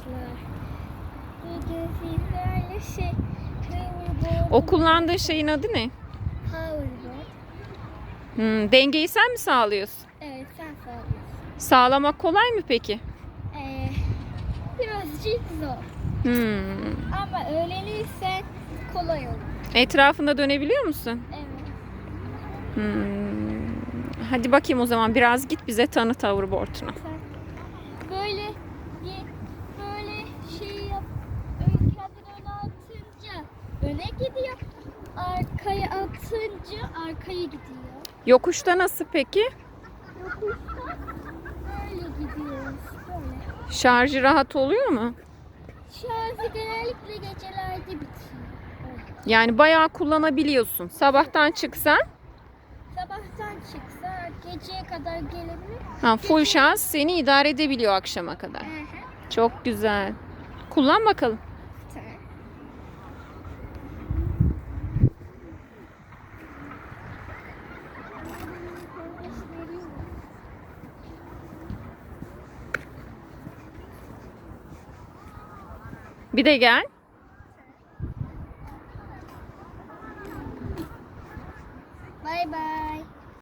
arkadaşlar. Bugün sizlerle şey O kullandığın şeyin adı ne? hoverboard. Hmm, dengeyi sen mi sağlıyorsun? Evet sen sağlıyorsun. Sağlamak kolay mı peki? Ee, birazcık zor. Hmm. Ama öğrenirsen kolay olur. Etrafında dönebiliyor musun? Evet. Hmm. Hadi bakayım o zaman biraz git bize tanıt hoverboard'unu. Sen böyle ye- böyle şey yap. Ön kendini öne atınca öne gidiyor. Arkaya atınca arkaya gidiyor. Yokuşta nasıl peki? Yokuşta böyle gidiyoruz. Böyle. Şarjı rahat oluyor mu? Şarjı genellikle gecelerde bitiyor. Evet. Yani bayağı kullanabiliyorsun. Sabahtan çıksan Sabahtan çıksa geceye kadar gelebilir. ha, full şans seni idare edebiliyor akşama kadar. Hı hı. Çok güzel. Kullan bakalım. Tamam. Bir de gel. Bay bay.